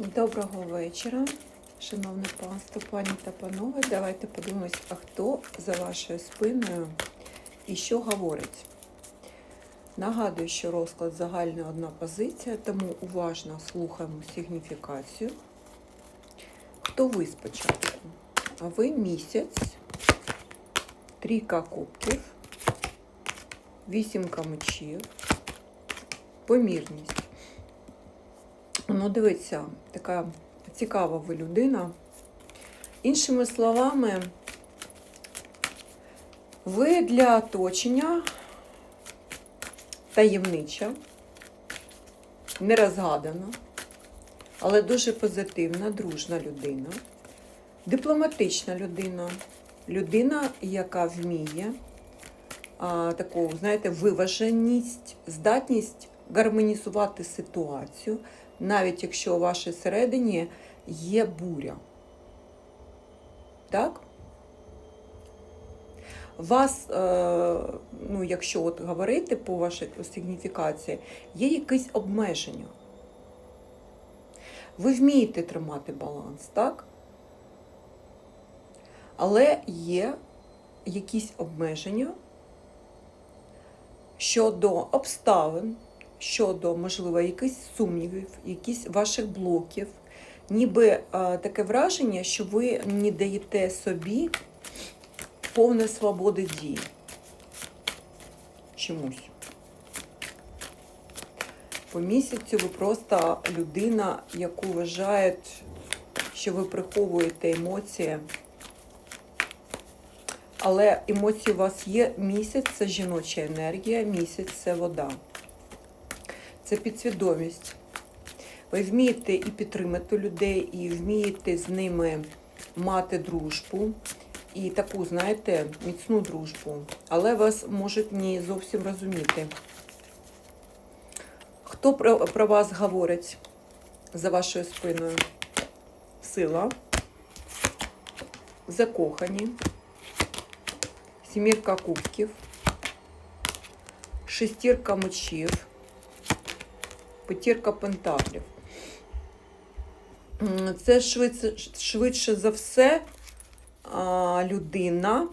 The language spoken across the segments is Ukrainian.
Доброго вечора, шановне панство, пані та панове. Давайте подивимось, а хто за вашою спиною і що говорить. Нагадую, що розклад загальна одна позиція, тому уважно слухаємо сигніфікацію. Хто ви спочатку? А ви місяць, трійка кубків, вісімка мечів, помірність. Ну, дивіться, така цікава ви людина. Іншими словами, ви для оточення таємнича, нерозгадана, але дуже позитивна, дружна людина, дипломатична людина, людина, яка вміє а, таку, знаєте, виваженість, здатність гармонізувати ситуацію, навіть якщо у вашій середині є буря. Так? Вас, е, ну, якщо от говорити по вашій сигніфікації, є якесь обмеження. Ви вмієте тримати баланс, так? Але є якісь обмеження щодо обставин, щодо, можливо, якихось сумнівів, якісь ваших блоків. Ніби е, таке враження, що ви не даєте собі повне свободи дії. Чомусь. По місяцю ви просто людина, яку вважають, що ви приховуєте емоції. Але емоції у вас є місяць це жіноча енергія, місяць це вода. Це підсвідомість. Ви вмієте і підтримати людей, і вмієте з ними мати дружбу. І таку, знаєте, міцну дружбу. Але вас можуть не зовсім розуміти. Хто про, про вас говорить за вашою спиною? Сила, закохані, сімірка кубків, шестірка мечів, п'ятірка пентаклів. Це швидше, швидше за все людина,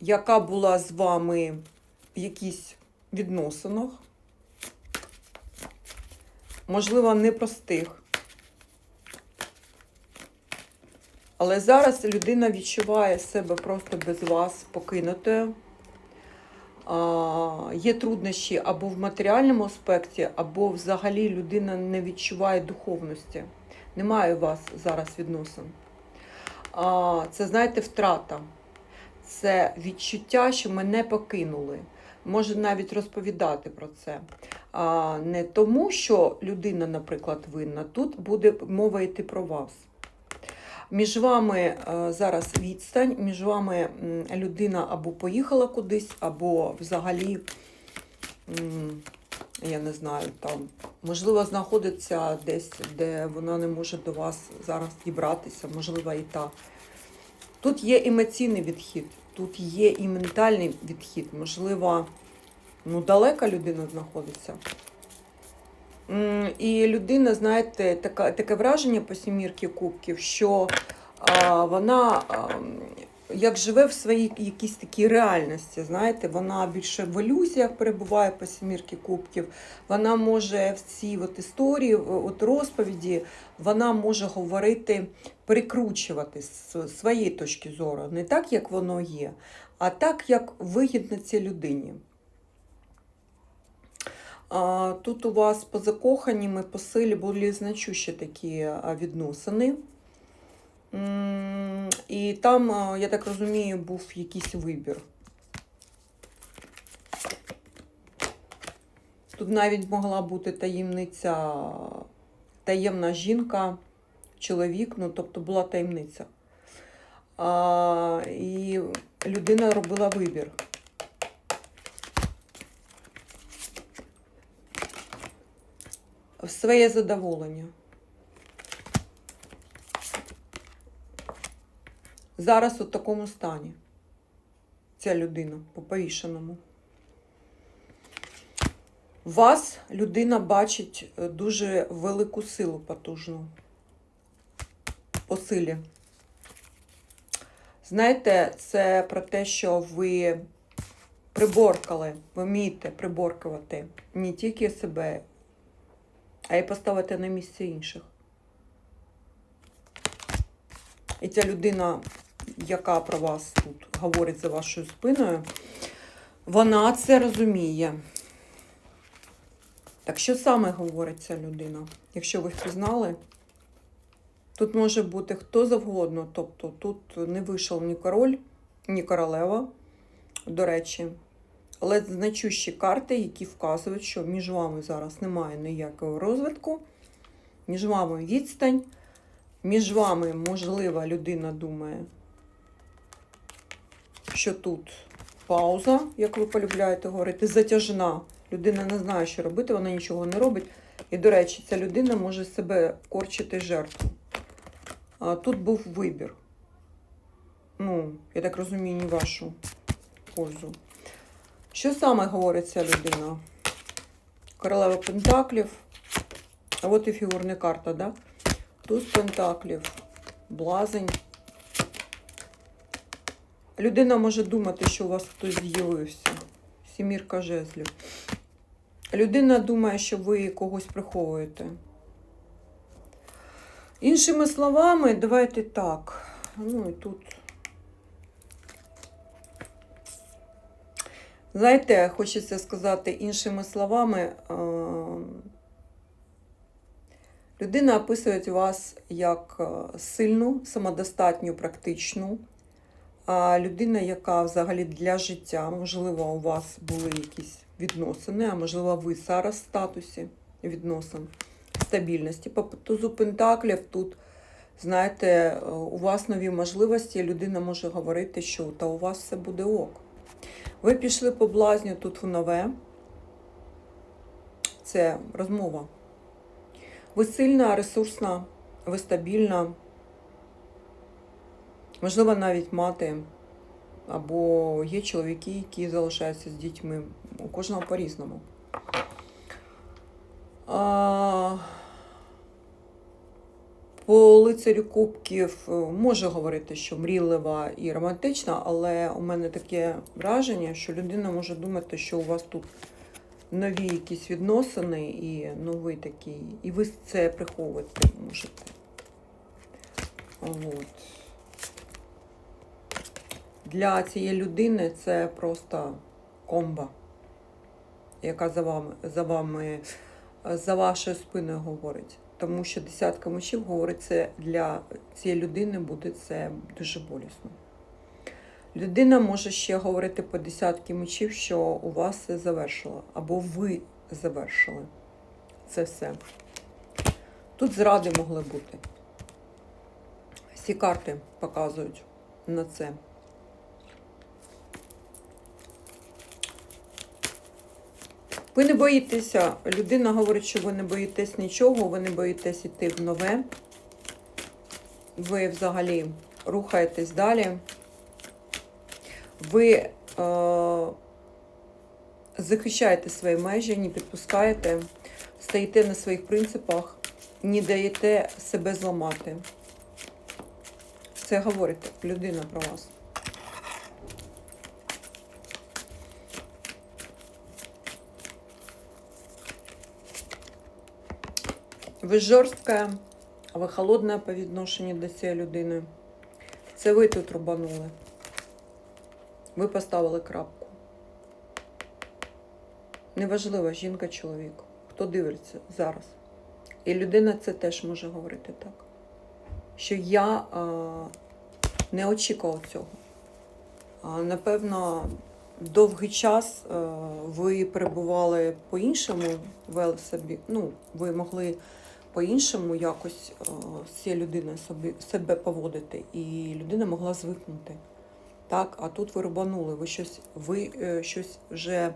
яка була з вами в якісь відносинах, можливо, непростих. Але зараз людина відчуває себе просто без вас покинутою. Є труднощі або в матеріальному аспекті, або взагалі людина не відчуває духовності. Немає у вас зараз відносин. Це, знаєте, втрата. Це відчуття, що мене покинули. Може навіть розповідати про це. А, Не тому, що людина, наприклад, винна. Тут буде мова йти про вас. Між вами е, зараз відстань, між вами людина або поїхала кудись, або взагалі, я не знаю, там, можливо, знаходиться десь, де вона не може до вас зараз дібратися, можливо, і так. Тут є емоційний відхід, тут є і ментальний відхід. Можливо, ну, далека людина знаходиться. І людина, знаєте, така, таке враження по сімірки кубків, що а, вона а, як живе в своїй якійсь такій реальності, знаєте, вона більше в ілюзіях перебуває по сімірки кубків. Вона може в цій от історії, от розповіді, вона може говорити, перекручувати з своєї точки зору, не так, як воно є, а так, як вигідно цій людині. Тут у вас по закоханнями, по силі були значущі такі відносини. І там, я так розумію, був якийсь вибір. Тут навіть могла бути таємниця, таємна жінка, чоловік, ну тобто була таємниця. А, І людина робила вибір. В своє задоволення. Зараз у такому стані ця людина по повішеному. Вас людина бачить е, дуже велику силу потужну по силі. Знаєте, це про те, що ви приборкали, ви вмієте приборкувати не тільки себе, а й поставити на місце інших. І ця людина, яка про вас тут говорить за вашою спиною, вона це розуміє. Так що саме говорить ця людина? Якщо ви впізнали, тут може бути хто завгодно, тобто тут не вийшов ні король, ні королева, до речі, але значущі карти, які вказують, що між вами зараз немає ніякого розвитку, між вами відстань, між вами, можливо, людина думає, що тут пауза, як ви полюбляєте говорити, затяжна. Людина не знає, що робити, вона нічого не робить. І, до речі, ця людина може себе корчити жертву. А тут був вибір. Ну, я так розумію, не вашу пользу. Що саме говорить ця людина? Королева Пентаклів. А от і фігурна карта, да? Туз Пентаклів, Блазень. Людина може думати, що у вас хтось з'явився. Сімірка жезлів. Людина думає, що ви когось приховуєте. Іншими словами, давайте так. Ну і тут. Знаєте, хочеться сказати іншими словами, е, людина описує вас як е, сильну, самодостатню, практичну. А людина, яка взагалі для життя, можливо, у вас були якісь відносини, а можливо, ви зараз в статусі відносин стабільності. По тузу Пентаклів тут, знаєте, у вас нові можливості, людина може говорити, що та у вас все буде ок. Ви пішли по блазню тут в нове. Це розмова. Ви сильна, ресурсна, ви стабільна. Можливо, навіть мати, або є чоловіки, які залишаються з дітьми. У кожного по-різному. А, По лицарю кубків е, може говорити, що мрійлива і романтична, але у мене таке враження, що людина може думати, що у вас тут нові якісь відносини і новий такий, і ви це приховувати можете. От. Для цієї людини це просто комба, яка за вами, за вами, за вашою спиною говорить. Тому що десятка мечів говорить, це для цієї людини буде це дуже болісно. Людина може ще говорити по десятки мечів, що у вас все завершило, або ви завершили це все. Тут зради могли бути. Всі карти показують на це. Ви не боїтеся, людина говорить, що ви не боїтесь нічого, ви не боїтесь йти в нове. Ви взагалі рухаєтесь далі. Ви е, захищаєте свої межі, не підпускаєте, стоїте на своїх принципах, не даєте себе зламати. Це говорить людина про вас. Ви жорстка, ви холодна по відношенню до цієї людини. Це ви тут рубанули. Ви поставили крапку. Неважливо, жінка, чоловік. Хто дивиться зараз. І людина це теж може говорити так. Що я а, не очікував цього. А, напевно, довгий час а, ви перебували по-іншому, вели собі, ну, ви могли по-іншому якось е, з цією людиною себе поводити, і людина могла звикнути. Так, а тут ви рубанули, ви щось, ви е, щось вже,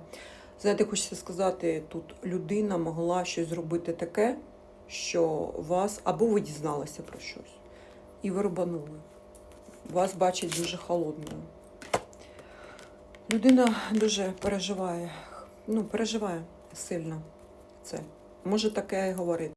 знаєте, хочеться сказати, тут людина могла щось зробити таке, що вас, або ви дізналися про щось, і ви рубанули. Вас бачать дуже холодною. Людина дуже переживає, ну, переживає сильно. це. Може таке і говорити.